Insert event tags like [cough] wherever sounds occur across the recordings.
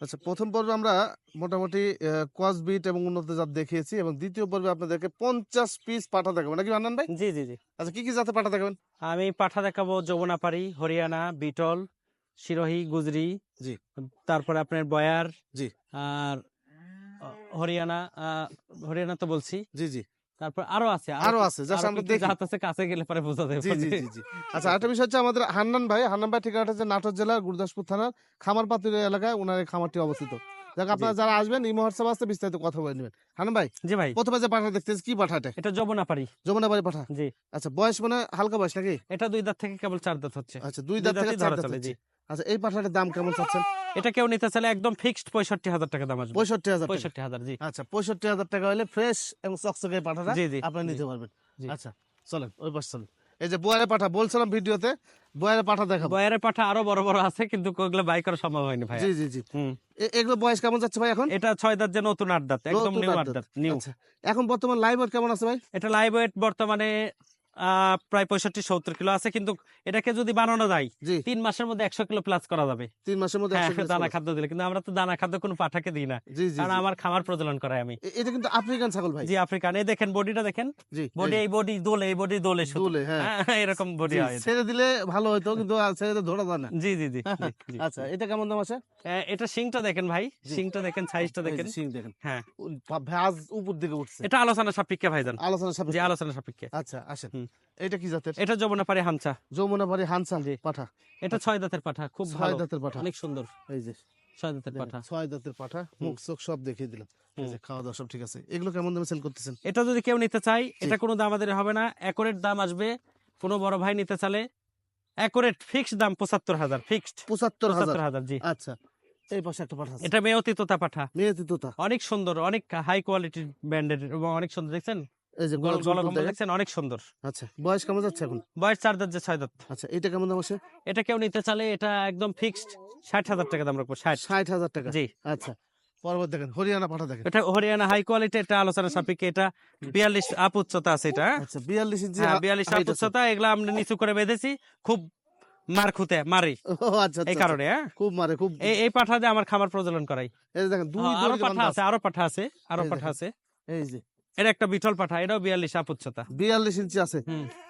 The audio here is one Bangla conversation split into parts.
আচ্ছা প্রথম পর্বে আমরা মোটামুটি কসবিট এবং উন্নত জাত দেখিয়েছি এবং দ্বিতীয় পর্বে আপনাদেরকে পঞ্চাশ পিস পাঠা দেখাবো। নাকি আনন্দ ভাই? জি জি জি। আচ্ছা কি কি জাতের পাঠা দেখাবেন? আমি পাঠা দেখাবো যমুনাপাড়ি হরিয়ানা বিটল সিরোহি গুজরি জি। তারপরে আপনার বয়ার জি। আর হরিয়ানা হরিয়ানা তো বলছি। জি জি। তারপর আরও আছে আরও আছে জাস্ট আমরা দেখি। জাত আছে কাছে গেলে পরে বোঝা যাবে জি জি জি। আচ্ছা বিষয় হচ্ছে আমাদের হান্নান ভাই। হান্নান ভাই ঠিকানাটা হচ্ছে নাটোর জেলার গুরদাসপুর থানার খামারপাতির এলাকায় ওনার খামারটি অবস্থিত। দেখ আপনারা যারা আসবেন এই হোয়াটসঅ্যাপ আসতে বিস্তারিত কথা বলে নেবেন। হান্নান ভাই জি ভাই। প্রথমে যে পাঠা দেখতেছি কি পাঠাটা এটা? যমুনা বাড়ি পাঠা? জি। আচ্ছা বয়স মানে হালকা বয়স নাকি? এটা দুই দাঁত থেকে কেবল চার দাঁত হচ্ছে। আচ্ছা দুই দাঁত থেকে চার দাঁত। জি। আচ্ছা এই পাঠাটার দাম কেমন চাচ্ছেন? এটা কেউ নিতে চাইলে একদম ফিক্সড পঁয়ষট্টি হাজার টাকা দাম আসবে। পঁয়ষট্টি হাজার পঁয়ষট্টি হাজার জি। আচ্ছা পঁয়ষট্টি হাজার টাকা হলে ফ্রেশ এবং চকচকে পাঠাটা জি জি। আপনি নিতে পারবেন। আচ্ছা চলেন ওই পাশ চলেন। এই যে বয়ারে পাঠা বলছিলাম ভিডিওতে বয়ারে পাঠা দেখাবো। পাঠা আরও বড় বড় আছে কিন্তু ওগুলো বাই করা সম্ভব হয়নি ভাই জি জি জি। এগুলো বয়স কেমন যাচ্ছে ভাই এখন? এটা ছয় দাঁত যে নতুন আট দাঁত একদম নিউ আট দাঁত। নিউ আচ্ছা এখন বর্তমান লাইভ কেমন আছে ভাই? এটা লাইভ ওয়েট বর্তমানে প্রায় পঁয়ষট্টি সত্তর কিলো আছে। কিন্তু এটাকে যদি বানানো যায় তিন মাসের মধ্যে একশো কিলো প্লাস করা যাবে। তিন মাসের মধ্যে হ্যাঁ 100 কেজি দানা খাদ্য দিলে। কিন্তু আমরা তো দানা খাদ্য কোনো পাঠাকে দিই না। কারণ আমার খামার প্রচলন করাই আমি। এটা কিন্তু আফ্রিকান ছাগল ভাই। জি আফ্রিকান। এই দেখেন বডিটা দেখেন। বডি এই বডি দোলে এই বডি দোলে দুলে হ্যাঁ। হ্যাঁ, এরকম বডি হয়। ছেড়ে দিলে ভালো হতো কিন্তু ছেড়ে ধরা যায় না। জি [laughs] জি জি। আচ্ছা এটা কেমন দাম আছে? এটা সিংটা দেখেন ভাই। সিংটা দেখেন সাইজটা দেখেন। শিং দেখেন। হ্যাঁ। ভাঁজ উপর দিকে উঠছে। এটা আলোচনা সাপেক্ষে ভাইজান। আলোচনা সাপেক্ষে? আলোচনা সাপেক্ষে। আচ্ছা আসেন। এটা কি জাতের? এটা যমুনা পারে হামচা যমুনা বাড়ি জি। পাঠা। এটা ছয় দাঁতের পাঠা খুব ছয় দাঁতের পাঠা। অনেক সুন্দর। এই যে। ছয় দাঁতের পাঠা। ছয় দাঁতের পাঠা মুখ চোখ সব দেখিয়ে দিলাম। খাওয়া দাওয়া সব ঠিক আছে। এগুলো কেমন দামে সেল করতেছেন? এটা যদি কেউ নিতে চায় এটা কোনো দাম আমাদের হবে না। একরেট দাম আসবে। কোনো বড় ভাই নিতে চালে একরেট ফিক্সড দাম পঁচাত্তর হাজার ফিক্সড পঁচাত্তর পঁচাত্তর হাজার জি। আচ্ছা। এই পাশে একটা পাঠা এটা মেয়তি তোতা পাঠা। মেয়েতি তোতা। অনেক সুন্দর অনেক হাই কোয়ালিটির ব্র্যান্ডের এবং অনেক সুন্দর দেখছেন? এই যে। দেখছেন? অনেক সুন্দর। আচ্ছা বয়স কেমন যাচ্ছে এখন? বয়স চার দাঁত যে ছয় দাঁত। আচ্ছা এটা কেমন দাম আছে? এটা কেউ নিতে চালে এটা একদম ফিক্সড ষাট হাজার টাকা দাম রাখব ষাট। ষাট হাজার টাকা। জি। আচ্ছা। পরবর্তী দেখেন হরিয়ানা পাঠা দেখেন। এটা হরিয়ানা হাই কোয়ালিটি এটা আলোচনা সাপেক্ষে এটা বিয়াল্লিশ আপ উচ্চতা আছে এটা হ্যাঁ? আচ্ছা বিয়াল্লিশ ইঞ্চি হ্যাঁ বিয়াল্লিশ আপ। উচ্চতা এগুলা আমরা নিচু করে বেঁধেছি খুব মার খুঁতে মারি। আচ্ছা এই আচ্ছা, কারণে হ্যাঁ? আচ্ছা। খুব মারে খুব এই এই পাঠা দিয়ে আমার প্রজনন করাই। এই দেখেন দুই আরও পাঠা আছে আরও পাঠা আছে আরও পাঠা আছে। এই যে। এটা একটা বিটল পাঠা এটাও বিয়াল্লিশ আপ উচ্চতা বিয়াল্লিশ ইঞ্চি আছে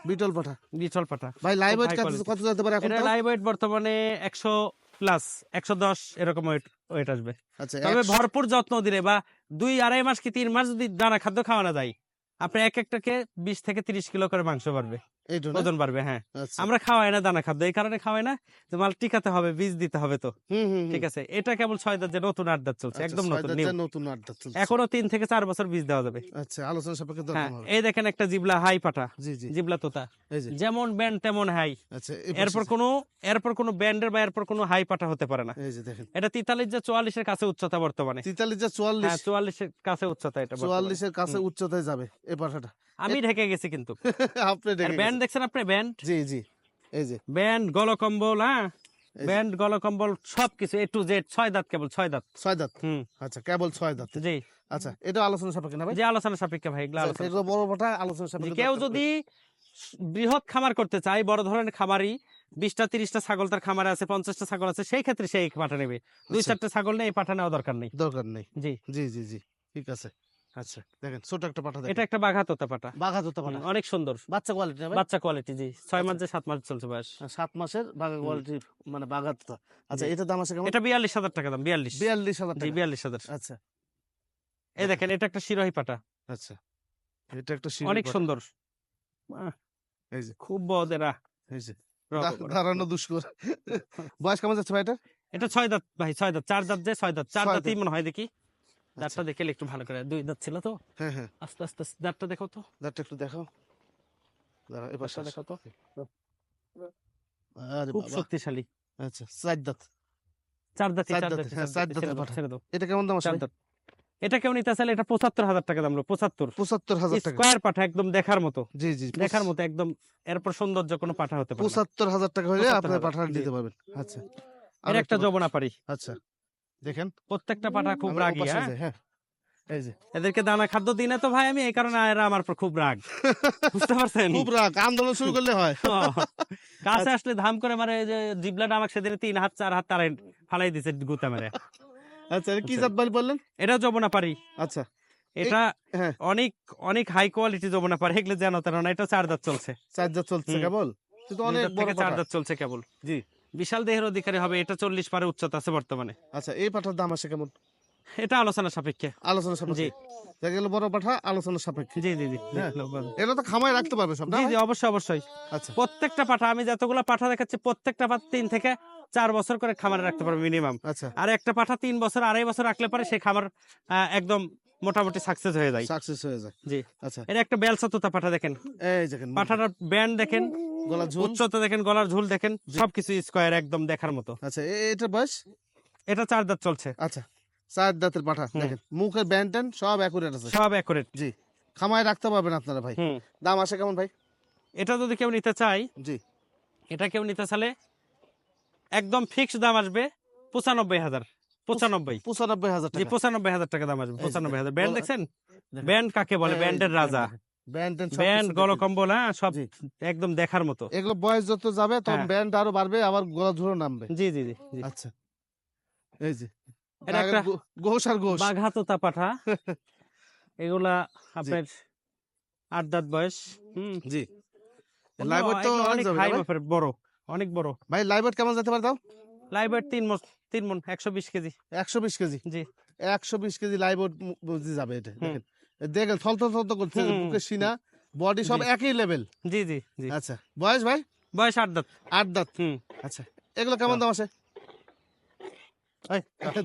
বিটল পাঠা। বিটল পাঠা। ভাই লাইভ ওয়েট কত যেতে পারে এখন লাইভ ওয়েট বর্তমানে একশো প্লাস একশো দশ এরকম ওয়েট আসবে আচ্ছা তবে ভরপুর যত্ন দিলে বা দুই আড়াই মাস কি তিন মাস যদি দানা খাদ্য খাওয়ানো যায় আপনি এক একটাকে বিশ থেকে তিরিশ কিলো করে মাংস বাড়বে? ওজন বাড়বে হ্যাঁ। আচ্ছা। আমরা খাওয়াই না দানা খাদ্য এই কারণে খাওয়াই না যে মাল টিকাতে হবে বীজ দিতে হবে তো। ঠিক আছে? এটা কেবল ছয় দাঁত যে নতুন আট দাঁত চলছে আচ্ছা, একদম নতুন দাঁত নতুন আড্ডা চলছে। এখনও তিন থেকে চার বছর বীজ দেওয়া যাবে। আচ্ছা আলোচনা সাপেক্ষে হ্যাঁ এই দেখেন একটা জিবলা হাই পাটা জিবলা তোতা। যেমন ব্যান্ড তেমন হাই। আচ্ছা এরপর কোনো এরপর কোনো ব্যান্ডের বা এরপর কোনো হাই পাটা হতে পারে না। এটা তিতালিশ যা চুয়াল্লিশের কাছে উচ্চতা বর্তমানে। তেতাল্লিশ যা চুয়াল্লিশ। হ্যাঁ চুয়াল্লিশের কাছে উচ্চতা এটা চুয়াল্লিশের কাছে উচ্চতায় যাবে এই পাঠাটা আমি ঢেকে গেছি কিন্তু। [laughs] আপনি দেখে ব্যান্ড দেখছেন আপনি? ব্যান্ড? জি জি। এই যে। ব্যান্ড গলকম্বল হ্যাঁ? ব্যান্ড গলকম্বল সবকিছু এ টু জেড ছয় দাঁত কেবল ছয় দাঁত। ছয় দাঁত? হুম। আচ্ছা কেবল ছয় দাঁত। জি। আচ্ছা এটা আলোচনা সাপেক্ষে না ভাই? যে আলোচনা সাপেক্ষে ভাই এগুলো আচ্ছা, আলোচনা এগুলো বড় পাঠা আলোচনা সাপেক্ষে। কেউ যদি বৃহৎ খামার করতে চায় বড় ধরনের খামারি বিশটা তিরিশটা ছাগল তার খামারে আছে পঞ্চাশটা ছাগল আছে সেই ক্ষেত্রে সেই পাঠা নেবে। দুই আচ্ছা। চারটা ছাগল নেই পাঠা নেওয়া দরকার নেই। দরকার নেই। জি। জি জি জি। ঠিক আছে। আচ্ছা দেখেন ছোট একটা দেখেন। এটা একটা বাঘা তোতা পাঠা। বাঘা তোতা পাঠা অনেক সুন্দর। বাচ্চা কোয়ালিটি বাচ্চা কোয়ালিটি জি। ছয় মাস যে সাত মাস চলছে বয়স। সাত মাসের বাঘা কোয়ালিটি মানে বাঘা তোতা আচ্ছা জি। এটার দাম আছে কেমন? এটা বিয়াল্লিশ হাজার টাকা দাম বিয়াল্লিশ। বিয়াল্লিশ হাজার জি বিয়াল্লিশ হাজার। আচ্ছা। এই দেখেন এটা একটা শিরোহী পাটা আচ্ছা এটা একটা অনেক সুন্দর। এই যে। খুব বদেরা এই যে। দাঁড়ানো দুষ্কর। বয়স কেমন যাচ্ছে ভাই এটা এটা ছয় দাঁত ভাই ছয় দাঁত। চার দাঁত যে ছয় দাঁত। চার দাঁতই মনে হয় দেখি। আচ্ছা, দাঁতটা দেখে একটু ভালো করে দুই দাঁত ছিল তো? হ্যাঁ হ্যাঁ। আস্তে আস্তে দাঁতটা দেখো তো। দাঁতটা একটু দেখাও। দাঁড়া এবার দাঁতটা দেখো তো। আরে খুব শক্তিশালী। আচ্ছা চার দাঁত। চার দাঁত চার দাঁত, দাঁত হ্যাঁ, চার দাঁতের পাঠা। ছেড়ে দাও। এটা কেমন দাম আছে চার দাঁত। এটা কেউ নিতে চাইলে এটা পঁচাত্তর হাজার টাকা দাম পঁচাত্তর। পঁচাত্তর হাজার টাকা। স্কোয়ার পাঠা একদম দেখার মতো। জি জি দেখার মতো একদম এরপর সৌন্দর্য কোনো পাঠা হতে পারে পঁচাত্তর হাজার টাকা হলে 75,000 আপনার পাঠা। নিতে পারবেন। আচ্ছা। এর আর একটা যমুনা পারি আচ্ছা। দেখেন। প্রত্যেকটা পাঠা খুব রাগী হ্যাঁ হ্যাঁ? এই যে। এদেরকে দানা খাদ্য দিই না তো ভাই আমি এই কারণে এরা আমার খুব রাগ। [laughs] বুঝতে পারছেন? খুব রাগ আন্দোলন শুরু করলে হয়। [laughs] কাছে আসলে ধাম করে এই যে জিবলাটা আমাকে সেদিন তিন হাত চার হাত ফালাই দিছে গুতা মেরে। আচ্ছা কি আচ্ছা। জাত বললেন? এটা যমুনা পারি আচ্ছা। এটা হ্যাঁ। অনেক অনেক হাই কোয়ালিটি যমুনা পারি এগুলো জানো তারা না এটা চার দাঁত চলছে। চার জাত চলছে। কেবল? কিন্তু অনেক বড় চার দাঁত চলছে কেবল। জি। বিশাল দেহের অধিকারী হবে এটা চল্লিশ পারে উচ্চতা আছে বর্তমানে। আচ্ছা এই পাঠার দাম আসে কেমন? এটা আলোচনা সাপেক্ষে। আলোচনা সাপেক্ষে? জি। গেল বড় পাঠা আলোচনা সাপেক্ষে। জি জি জি। তো খামায় রাখতে পারবে সব জি জি অবশ্যই অবশ্যই। আচ্ছা। প্রত্যেকটা পাঠা আমি যতগুলো পাঠা দেখাচ্ছি প্রত্যেকটা পাঠা তিন থেকে চার বছর করে খামারে রাখতে পারবে মিনিমাম আচ্ছা। আর একটা পাঠা তিন বছর আড়াই বছর রাখলে পরে সেই খামার আহ, একদম মোটামুটি সাকসেস হয়ে যায়। সাকসেস হয়ে যায়। জি। আচ্ছা। এটা একটা বেলসা তোতা পাঠা দেখেন। এই দেখেন। পাঠাটার ব্যান্ড দেখেন। গলা ঝুল? উচ্চতা দেখেন গলার ঝুল দেখেন সবকিছু স্কোয়ার একদম দেখার মতো। আচ্ছা এটা বয়স? এটা চার দাঁত চলছে। আচ্ছা চার দাঁতের পাঠা দেখেন মুখের সব অ্যাকুরেট আছে। সব অ্যাকুরেট জি খামায় রাখতে পারবেন আপনারা ভাই। দাম আসে কেমন ভাই? এটা যদি কেউ নিতে চায় জি। এটা কেউ নিতে চাইলে একদম ফিক্স দাম আসবে পঁচানব্বই হাজার পঁচানব্বই। পঁচানব্বই হাজার পঁচানব্বই হাজার টাকা দাম আসবে পঁচানব্বই হাজার। ব্যান্ড দেখছেন? ব্যান্ড কাকে বলে? ব্যান্ডের রাজা। ব্যান্ড। গলকম্বল হ্যাঁ সব একদম দেখার মতো। এগুলো বয়স যত যাবে তখন হ্যাঁ। ব্যান্ড আরও বাড়বে আবার গলা ঝুলো নামবে। জি জি জি। আচ্ছা। এই যে এটা একটা গো- আর বাঘা তোতা পাঠা। [laughs] এগুলা আপনার আট দাঁত বয়স হুম। জি। তো অনেক হাই বড় অনেক বড়। ভাই লাইভ কেমন যেতে পারে তাও? লাইভ তিন মন তিন মন একশো বিশ কেজি। একশো বিশ কেজি? জি। একশো বিশ কেজি লাইভ যাবে এটা দেখেন। দেখেন থলথল থলথল করছে বুকের সিনা বডি সব একই লেভেল জি জি জি। আচ্ছা বয়স ভাই? বয়স আট দাঁত। আট দাঁত। হুম। আচ্ছা এগুলো কেমন হ্যাঁ। দাম আছে?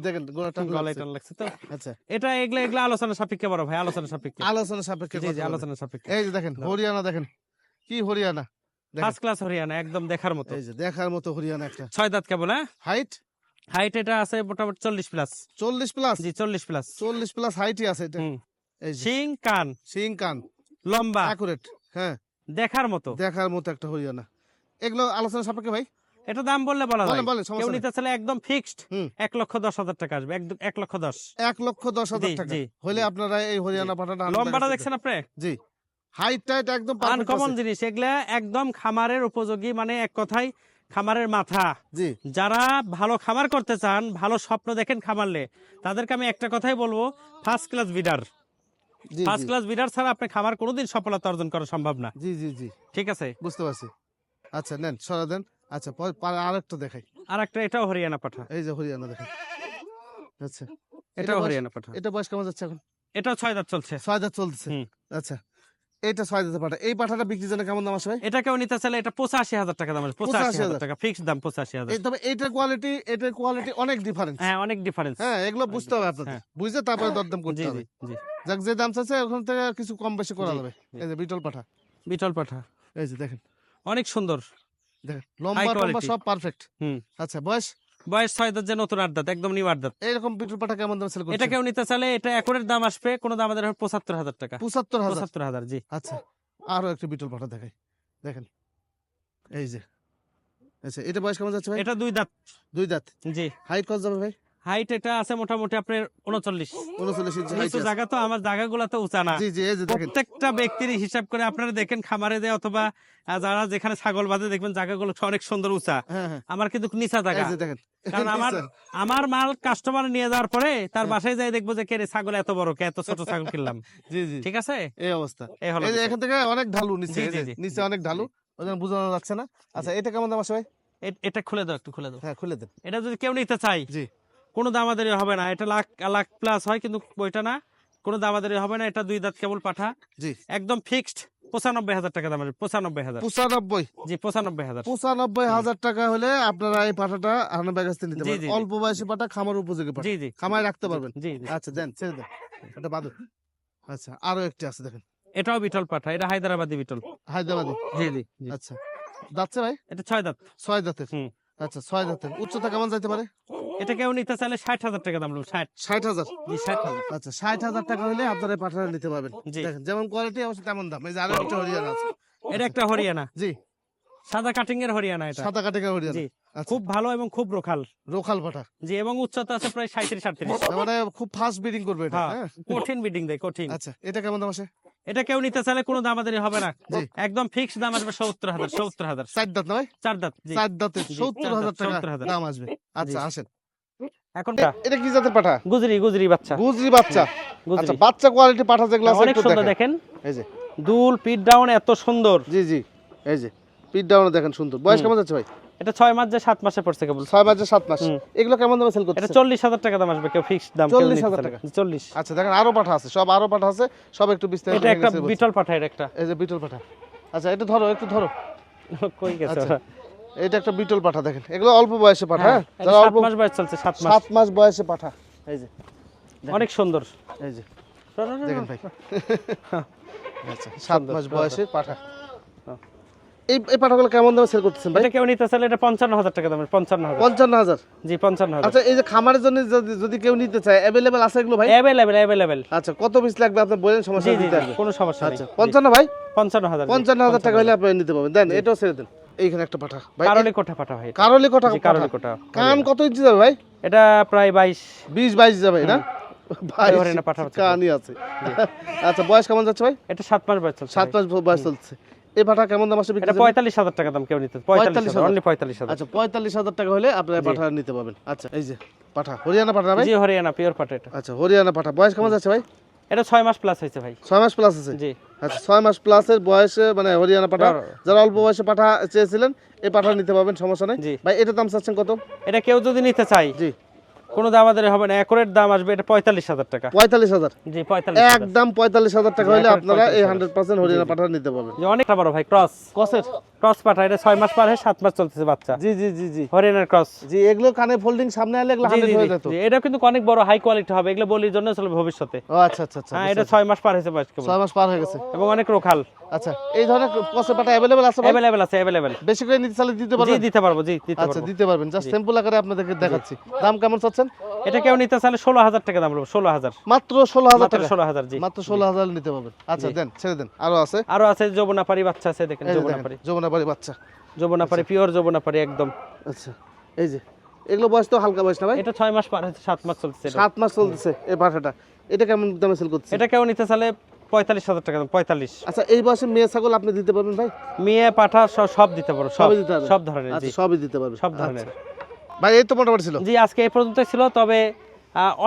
দেখেন গোড়াটা গলায় টান লাগছে তো। আচ্ছা। এটা এগুলা এগুলা আলোচনা সাপেক্ষে বড় ভাই আলোচনা সাপেক্ষে। আলোচনা সাপেক্ষে জি কথা জি বলবেন। আলোচনা সাপেক্ষে। এই যে দেখেন হরিয়ানা দেখেন কি হরিয়ানা। ফার্স্ট ক্লাস হরিয়ানা একদম দেখার মতো। এই যে দেখার মতো হরিয়ানা একটা। ছয় দাঁত কেবল হ্যাঁ? হাইট হাইট এটা আছে মোটামুটি চল্লিশ প্লাস চল্লিশ প্লাস জি চল্লিশ প্লাস চল্লিশ প্লাস হাইটই আছে এটা। শিং কান। কান। লম্বা। অ্যাকুরেট হ্যাঁ। দেখার মতো। দেখার মতো একটা হরিয়ানা এগুলো আলোচনা সাপেক্ষে ভাই? এটা দাম বললে বলা যায়। কেউ নিতে চাইলে একদম ফিক্সড এক লক্ষ দশ হাজার টাকা আসবে। এক- লক্ষ দশ। এক লক্ষ দশ হাজার টাকা। হলে আপনারা এই হরিয়ানা পাঠাটা লম্বাটা দেখছেন আপনি? জি। হাইট টাইট একদম আনকমন জিনিস। এগুলা একদম খামারের উপযোগী মানে এক কথায় খামারের মাথা। জি। যারা ভালো খামার করতে চান ভালো স্বপ্ন দেখেন খামারলে তাদেরকে আমি একটা কথাই বলব first class breeder first class breeder ছাড়া আপনি খামার কোনোদিন সফলতা অর্জন করা সম্ভব না। জি জি জি। ঠিক আছে? বুঝতে পারছি। আচ্ছা নেন সরা দেন। আচ্ছা আরেকটা দেখাই। আরেকটা এটাও হরিয়ানা পাঠা। এই যে হরিয়ানা দেখাই। আচ্ছা এটাও হরিয়ানা পাঠা। এটা বয়স কেমন যাচ্ছে এখন? এটাও ছয় দাঁত চলছে। ছয় হাজার চলছে আচ্ছা এইটা ছয় হাজার পাঠা। এই পাঠাটা বিক্রির জন্য কেমন দাম আসে ভাই? এটা কেউ নিতে চাইলে এটা পঁচাশি হাজার টাকা দাম পঁচাশি হাজার টাকা ফিক্সড দাম পঁচাশি হাজার। তবে এইটার কোয়ালিটি এটার কোয়ালিটি অনেক ডিফারেন্স হ্যাঁ অনেক ডিফারেন্স হ্যাঁ এগুলো বুঝতে হবে আপনাদের। হ্যাঁ। বুঝে তারপরে দরদাম করতে হবে। যাক যে দাম চাচ্ছে ওখান থেকে কিছু কম বেশি করা যাবে। এই যে বিটল পাঠা। বিটল পাঠা। এই যে দেখেন। অনেক সুন্দর। দেখেন লম্বা quality। সব পারফেক্ট হুম। আচ্ছা বয়স? বয়স ছয় দাঁত যে নতুন আট দাঁত একদম নিউ আট দাঁত। এরকম বিটল পাঠা কেমন দাম সেল এটা কেউ নিতে চাইলে এটা একরের দাম আসবে কোনো দাম আমাদের পঁচাত্তর হাজার টাকা। পঁচাত্তর হাজার? পঁচাত্তর হাজার জি। আচ্ছা আরও একটা বিটল পাঠা দেখাই। দেখেন এই যে আচ্ছা এটা বয়স কেমন যাচ্ছে ভাই? এটা দুই দাঁত। দুই দাঁত? জি। হাইট কত যাবে ভাই? হাইট এটা আছে মোটামুটি আপনার উনচল্লিশ। উনচল্লিশ ইঞ্চি। জায়গা তো আমার জায়গাগুলো তো উঁচা না। প্রত্যেকটা ব্যক্তির হিসাব করে আপনারা দেখেন খামারে দেয় অথবা যারা যেখানে ছাগল বাঁধে দেখবেন জায়গাগুলো অনেক সুন্দর উঁচা। হ্যাঁ হ্যাঁ। আমার কিন্তু নিচা জায়গা। দেখেন। কারণ [laughs] আমার আমার মাল কাস্টমার নিয়ে যাওয়ার পরে তার হ্যাঁ। বাসায় যাই দেখব যে কে রে ছাগল এত বড় কে এত ছোট ছাগল কিনলাম? [laughs] জি জি। ঠিক আছে? এই অবস্থা। এই হলো। এখান থেকে অনেক ঢালু নিচে। নিচে অনেক ঢালু। ওই জন্য বোঝানো যাচ্ছে না। আচ্ছা এটা কেমন দাম আসে ভাই? এটা খুলে দাও একটু খুলে দাও। হ্যাঁ খুলে দেন। এটা যদি কেউ নিতে চাই জি। কোনো দামাদারি হবে না। এটা লাখ লাখ প্লাস হয় কিন্তু ওইটা না। কোনো দামাদারি হবে না। এটা দুই দাঁত কেবল পাঠা। জি। একদম ফিক্সড পঁচানব্বই হাজার টাকা দাম পঁচানব্বই হাজার। পঁচানব্বই? জি পঁচানব্বই হাজার। পঁচানব্বই হাজার টাকা হলে আপনারা এই পাঠাটা হানাবাই কাছ থেকে নিতে জি, পারেন জি, জি। অল্প বয়সী পাঠা খামার উপযোগী পাঠা। জি জি। খামায় রাখতে পারবেন। জি আচ্ছা দেন ছেড়ে দেন। এটা বাদু। আচ্ছা আরও একটি আছে দেখেন। এটাও বিটল পাঠা। এটা হায়দ্রাবাদি বিটল। হায়দ্রাবাদি? জি জি জি। আচ্ছা। ভাই এটা ছয় দাঁত। ছয় দাঁতের। আচ্ছা ছয় দাঁতের। উচ্চতা কেমন যাইতে পারে? এটা কেউ নিতে চাইলে ষাট হাজার টাকা দাম ষাট। ষাট হাজার। ষাট হাজার। আচ্ছা ষাট হাজার টাকা হলে আপনারা পাঠাটা নিতে পারবেন। যেমন কোয়ালিটি অবশ্য তেমন দাম। এই যে আরও একটা হরিয়ানা আছে। এটা একটা হরিয়ানা। জি। সাদা কাটিং এর হরিয়ানা এটা। সাদা কাটিকা হরিয়ানা। আচ্ছা। খুব ভালো এবং খুব রোখাল। রোখাল পাঠা। জি এবং উচ্চতা আছে প্রায় সাঁত্রিশ আটত্রিশ। মানে খুব ফাস্ট ব্রিডিং করবে এটা হ্যাঁ হ্যাঁ? কঠিন বিডিং দেয় কঠিন। আচ্ছা এটা কেমন দাম আসে? এটা কেউ নিতে চাইলে কোনো দামাদারি হবে না। একদম ফিক্স দাম আসবে সত্তর হাজার সত্তর হাজার। চার দাঁত না ভাই চার দাঁত চার দাঁতে সত্তর হাজার টাকা দাম আসবে। আচ্ছা আসেন। এখন এটা কি জাতের পাঠা? গুজরি গুজরি বাচ্চা। গুজরি বাচ্চা। আচ্ছা বাচ্চা কোয়ালিটি পাঠা যেগুলো আছে অনেক সুন্দর দেখেন। দেখেন। এই যে। দুল পিট ডাউন এত সুন্দর। জি জি। এই যে পিট ডাউনে দেখেন সুন্দর। বয়স কেমন যাচ্ছে ভাই? এটা ছয় মাস যে সাত মাসে পড়ছে কেবল। ছয় মাসে সাত মাস। এগুলো কেমন দামে সেল করতেছে চল্লিশ হাজার টাকা দাম আসবে কেউ ফিক্সড দাম কেউ 40,000 টাকা? চল্লিশ। আচ্ছা দেখেন আরও পাঠা আছে সব আরও পাঠা আছে সব একটু বিস্তারিত এটা একটা বিটল পাঠা এটা একটা। এই যে বিটল পাঠা। আচ্ছা এটা ধরো একটু ধরো। কই গেছে আচ্ছা? এটা একটা বিটল পাঠা দেখেন। এগুলো অল্প বয়সে পাঠা হ্যাঁ, হ্যাঁ? যারা অল্প মাস বয়স চলছে সাত মাস। সাত মাস বয়সে পাঠা। এই যে অনেক সুন্দর। এই যে। দেখেন ভাই। [laughs] আচ্ছা সাত মাস। বয়সে পাঠা। হ্যাঁ। এই এই পাঠাগুলো কেমন দামে সেল করতেছেন ভাই? এটা কেউ নিতে চাইলে এটা পঞ্চান্ন হাজার টাকা দামের পঞ্চান্ন হাজার। পঞ্চান্ন হাজার? জি পঞ্চান্ন হাজার। আচ্ছা এই যে খামারের জন্য যদি- যদি কেউ নিতে চায় অ্যাভেলেবেল আছে এগুলো ভাই? অ্যাভেলেবেল অ্যাভেলেবেল আচ্ছা কত পিস লাগবে? আপনি বলেন সমস্যা দিতে কোনো সমস্যা নেই আচ্ছা জি, পঞ্চান্ন ভাই? পঞ্চান্ন হাজার জি, পঞ্চান্ন হাজার টাকা হলে আপনি নিতে পারবেন। দেন এটাও ছেড়ে দেন। এইখানে একটা পাঠা। ভাই কোঠা পাঠা এটা। কারলি কোঠা। কোঠা। কান কত ইঞ্চি যাবে ভাই? এটা প্রায় বাইশ। বিশ বাইশ যাবে না? ভাই কানই আছে। আচ্ছা বয়স কেমন যাচ্ছে ভাই? এটা সাত মাস বয়স চলছে সাত ভাই। মাস বয়স চলছে। এই পাঠা কেমন দাম আসবে বিক্রি এটা যাবে? পঁয়তাল্লিশ হাজার টাকা দাম কেউ নিতে পঁয়তাল্লিশ 45,000 অনলি পঁয়তাল্লিশ হাজার। আচ্ছা পঁয়তাল্লিশ হাজার টাকা হলে আপনি পাঠা নিতে পারবেন। আচ্ছা এই যে পাঠা। হরিয়ানা পাঠা ভাই? জি হরিয়ানা পিওর পাঠা এটা। আচ্ছা হরিয়ানা পাঠা। বয়স কেমন যাচ্ছে ভাই? এটা ছয় মাস প্লাস হয়েছে ভাই। ছয় মাস প্লাস আছে? জি। আচ্ছা ছয় মাস প্লাসের বয়সে মানে হরিয়ানা পাঠা যারা অল্প বয়সে পাঠা চেয়েছিলেন এই পাঠা নিতে পারবেন সমস্যা নেই। ভাই এটার দাম চাচ্ছেন কত? এটা কেউ যদি নিতে চাই জি। কোনো দাম আমাদের হবে না একরের দাম আসবে এটা পঁয়তাল্লিশ হাজার টাকা। পঁয়তাল্লিশ হাজার? জি পঁয়তাল্লিশ। একদম পঁয়তাল্লিশ হাজার টাকা হলে আপনারা এই 45,000 হান্ড্রেড পার্সেন্ট হরিয়ানা পাঠা নিতে পারবেন। জি অনেকটা বড় ভাই ক্রস। কসের ক্রস পাঠা এটা ছয় মাস পার হয়ে সাত মাস চলতেছে বাচ্চা। জি জি জি জি। হরিয়ানার ক্রস। জি এগুলো কানে ফোল্ডিং সামনে আলে এগুলো হান্ড্রেড হয়ে যেত। এটা কিন্তু অনেক বড় হাই কোয়ালিটি হবে এগুলো বলির জন্য চলবে ভবিষ্যতে। ও আচ্ছা আচ্ছা আচ্ছা হ্যাঁ এটা ছয় মাস পার হয়েছে বয়স কেবল পারছি। ছয় মাস পার হয়ে গেছে। এবং অনেক রোখাল আচ্ছা এই ধরনের কসের পাঠা অ্যাভেলেবেল আছে? অ্যাভেলেবেল আছে অ্যাভেলেবেল বেশি করে নিতে চাইলে দিতে জি দিতে পারব জি দিতে আচ্ছা দিতে পারবেন। জাস্ট স্যাম্পল আকারে আপনাদেরকে দেখাচ্ছি। দাম কেমন চাচ্ছেন? এটা কেউ নিতে চাইলে ষোলো হাজার টাকা দাম বলব ষোলো হাজার। মাত্র ষোলো হাজার মাত্র টাকা? ষোলো হাজার জি। মাত্র ষোলো হাজার নিতে পারবেন। আচ্ছা দেন ছেড়ে দেন। আরও আছে? আরও আছে যমুনাপাড়ি বাচ্চা আছে দেখেন এই যে যমুনাপাড়ি দেখেন যমুনাবাড়ি বাচ্চা। যমুনাপাড়ি পিওর যমুনাপাড়ি একদম। আচ্ছা এই যে এগুলো বয়স তো হালকা বয়স না ভাই? এটা ছয় মাস পার হয়েছে সাত মাস চলছে এটা। সাত মাস চলতেছে এই পাঠাটা। এটা কেমন দামে সেল করছে এটা কেউ নিতে চাইলে পঁয়তাল্লিশ হাজার টাকা পঁয়তাল্লিশ। আচ্ছা এই বয়সে মেয়ে ছাগল আপনি দিতে পারবেন ভাই? মেয়ে পাঠা সব সব দিতে পারব সবই দিতে পারবেন? সব ধরনের আচ্ছা সবই দিতে পারবেন। সব ধরনের। আচ্ছা। ভাই এই তো মোটামুটি ছিল। জি আজকে এই পর্যন্ত ছিল তবে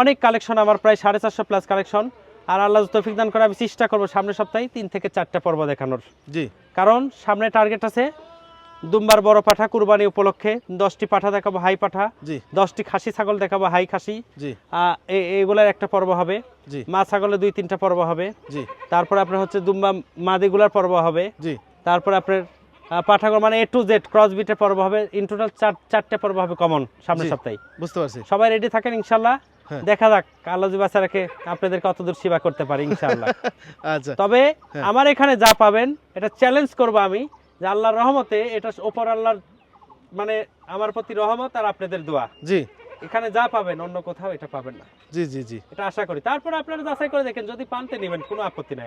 অনেক কালেকশন আমার প্রায় সাড়ে চারশো প্লাস কালেকশন। আর আল্লাহ তৌফিক দান করে আমি চেষ্টা করব সামনের সপ্তাহে তিন থেকে চারটা পর্ব দেখানোর। জি। কারণ সামনে টার্গেট আছে দুম্বার বড় পাঠা কুরবানি উপলক্ষে দশটি পাঠা দেখাবো হাই পাঠা। জি। দশটি খাসি ছাগল দেখাবো হাই খাসি। জি। এগুলার একটা পর্ব হবে। জি। মা ছাগলের দুই তিনটা পর্ব হবে। জি। তারপরে আপনার হচ্ছে দুম্বা মাদিগুলার পর্ব হবে। জি। তারপরে আপনার পাঠাগর মানে এ টু জেড ক্রস বিটের পর্ব হবে। ইন টোটাল চার চারটে পর্ব হবে কমন সামনের সপ্তাহে। বুঝতে পারছি। সবাই রেডি থাকেন ইনশাল্লাহ হ্যাঁ। দেখা যাক আল্লাহ যদি বাচ্চা রাখে আপনাদের কতদূর সেবা করতে পারি ইনশাল্লাহ [laughs] আচ্ছা। তবে হ্যাঁ। আমার এখানে যা পাবেন এটা চ্যালেঞ্জ করব আমি। যে আল্লাহর রহমতে এটা ওপর আল্লাহর মানে আমার প্রতি রহমত আর আপনাদের দোয়া। জি। এখানে যা পাবেন অন্য কোথাও এটা পাবেন না। জি জি জি। এটা আশা করি। তারপরে আপনারা যাচাই করে দেখেন যদি পানতে নেবেন কোনো আপত্তি নাই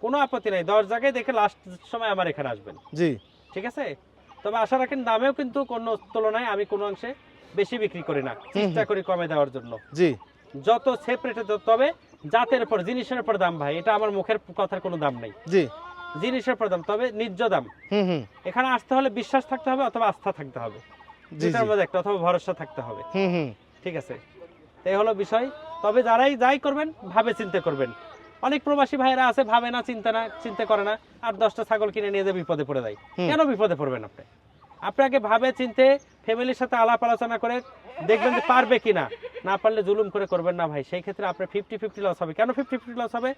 কোনো আপত্তি নাই। দশ জায়গায় দেখে লাস্ট সময় আমার এখানে আসবেন। জি। ঠিক আছে? তবে আশা রাখেন দামেও কিন্তু কোনো তুলনায় আমি কোনো অংশে বেশি বিক্রি করি না। চেষ্টা করি কমে দেওয়ার জন্য। জি। যত সেফ রেটে তবে জাতের উপর জিনিসের উপর দাম ভাই। এটা আমার মুখের কথার কোনো দাম নেই। জি। জিনিসের উপর দাম তবে ন্যায্য দাম। এখানে আসতে হলে বিশ্বাস থাকতে হবে অথবা আস্থা থাকতে হবে। দুটার মধ্যে একটা অথবা ভরসা থাকতে হবে। ঠিক আছে? এই হলো বিষয়। তবে যারাই যাই করবেন ভাবে চিন্তা করবেন। অনেক প্রবাসী ভাইরা আছে ভাবে না চিন্তা না চিন্তা করে না। আর দশটা ছাগল কিনে নিয়ে যে বিপদে পড়ে যায়। কেন বিপদে পড়বেন আপনি? আপনাকে ভাবে চিনতে ফ্যামিলির সাথে আলাপ আলোচনা করে দেখবেন যে পারবে কিনা। না পারলে জুলুম করে করবেন না ভাই। সেই ক্ষেত্রে আপনার ফিফটি ফিফটি লস হবে। কেন ফিফটি ফিফটি লস হবে?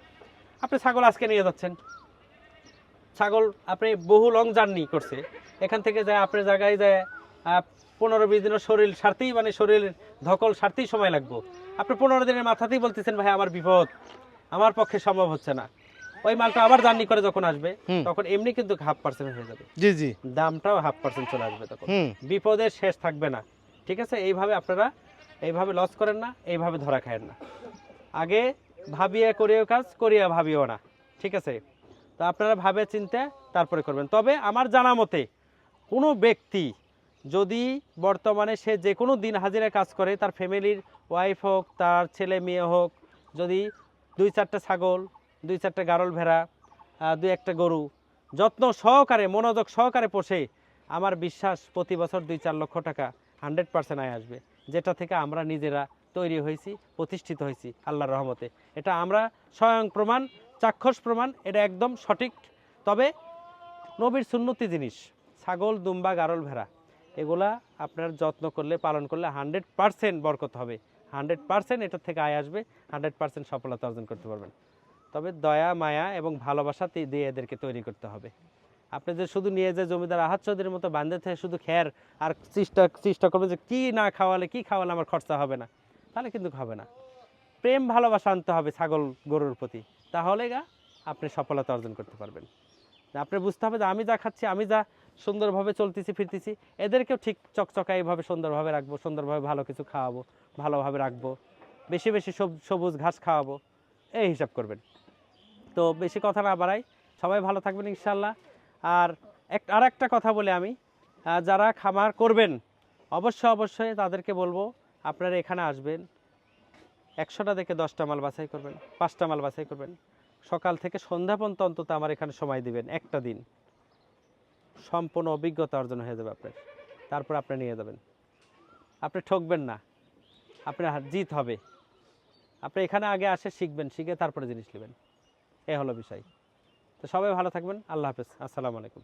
আপনি ছাগল আজকে নিয়ে যাচ্ছেন। ছাগল আপনি বহু লং জার্নি করছে। এখান থেকে যায় আপনার জায়গায় যায় পনেরো বিশ দিনের শরীর সারতেই মানে শরীর ধকল সারতেই সময় লাগবে। আপনি পনেরো দিনের মাথাতেই বলতেছেন ভাই আমার বিপদ আমার পক্ষে সম্ভব হচ্ছে না। ওই মালটা আবার জার্নি করে যখন আসবে তখন এমনি কিন্তু হাফ পার্সেন্ট হয়ে যাবে। জি জি। দামটাও হাফ পার্সেন্ট চলে আসবে তখন। বিপদের শেষ থাকবে না। ঠিক আছে? এইভাবে আপনারা এইভাবে লস করেন না এইভাবে ধরা খায়েন না। আগে ভাবিয়া করিও কাজ করিয়া ভাবিও না। ঠিক আছে? তো আপনারা ভাবে চিন্তে তারপরে করবেন। তবে আমার জানা মতে কোনো ব্যক্তি যদি বর্তমানে সে যে কোনো দিন হাজিরা কাজ করে, তার ফ্যামিলির ওয়াইফ হোক, তার ছেলে মেয়ে হোক, যদি দুই চারটে ছাগল, দুই চারটে গারল ভেড়া দুই একটা গরু যত্ন সহকারে, মনোযোগ সহকারে পোষে, আমার বিশ্বাস প্রতি বছর দুই চার লক্ষ টাকা হান্ড্রেড পার্সেন্ট আয় আসবে। যেটা থেকে আমরা নিজেরা তৈরি হয়েছি, প্রতিষ্ঠিত হয়েছি, আল্লাহর রহমতে। এটা আমরা স্বয়ং প্রমাণ চাক্ষুষ প্রমাণ, এটা একদম সঠিক। তবে নবীর সুন্নতি জিনিস, ছাগল, দুম্বা, গারল, ভেড়া, এগুলা আপনার যত্ন করলে, পালন করলে হান্ড্রেড পারসেন্ট বরকত হবে। হান্ড্রেড পারসেন্ট এটার থেকে আয় আসবে, হান্ড্রেড পারসেন্ট সফলতা অর্জন করতে পারবেন। তবে দয়া, মায়া এবং ভালোবাসা দিয়ে এদেরকে তৈরি করতে হবে। আপনি যে শুধু নিয়ে যে জমিদার আহাত চৌধুরীর মতো বান্ধে থেকে শুধু খেয়ার আর চেষ্টা চেষ্টা করবেন যে কী না খাওয়ালে, কি খাওয়ালে আমার খরচা হবে না, তাহলে কিন্তু হবে না। প্রেম, ভালোবাসা আনতে হবে ছাগল, গরুর প্রতি। তাহলে গা আপনি সফলতা অর্জন করতে পারবেন। আপনি বুঝতে হবে যে আমি যা খাচ্ছি, আমি যা সুন্দরভাবে চলতেছি, ফিরতেছি, এদেরকেও ঠিক চকচকা এইভাবে সুন্দরভাবে রাখব, সুন্দরভাবে ভালো কিছু খাওয়াবো, ভালোভাবে রাখব, বেশি বেশি সব- সবুজ ঘাস খাওয়াবো, এই হিসাব করবেন। তো বেশি কথা না বাড়াই, সবাই ভালো থাকবেন ইনশাল্লাহ আর এক আর একটা কথা বলে আমি যারা খামার করবেন, অবশ্যই অবশ্যই তাদেরকে বলব, আপনারা এখানে আসবেন একশোটা দেখে দশটা মাল বাছাই করবেন, পাঁচটা মাল বাছাই করবেন। সকাল থেকে সন্ধ্যা পর্যন্ত অন্তত আমার এখানে সময় দিবেন, একটা দিন। সম্পূর্ণ অভিজ্ঞতা অর্জন হয়ে যাবে আপনার। তারপর আপনি নিয়ে যাবেন। আপনি ঠকবেন না। আপনার জিত হবে। আপনি এখানে আগে আসে শিখবেন, শিখে তারপরে জিনিস নেবেন। এ হলো বিষয়। তো সবাই ভালো থাকবেন। আল্লাহ হাফেজ। আসসালামু আলাইকুম।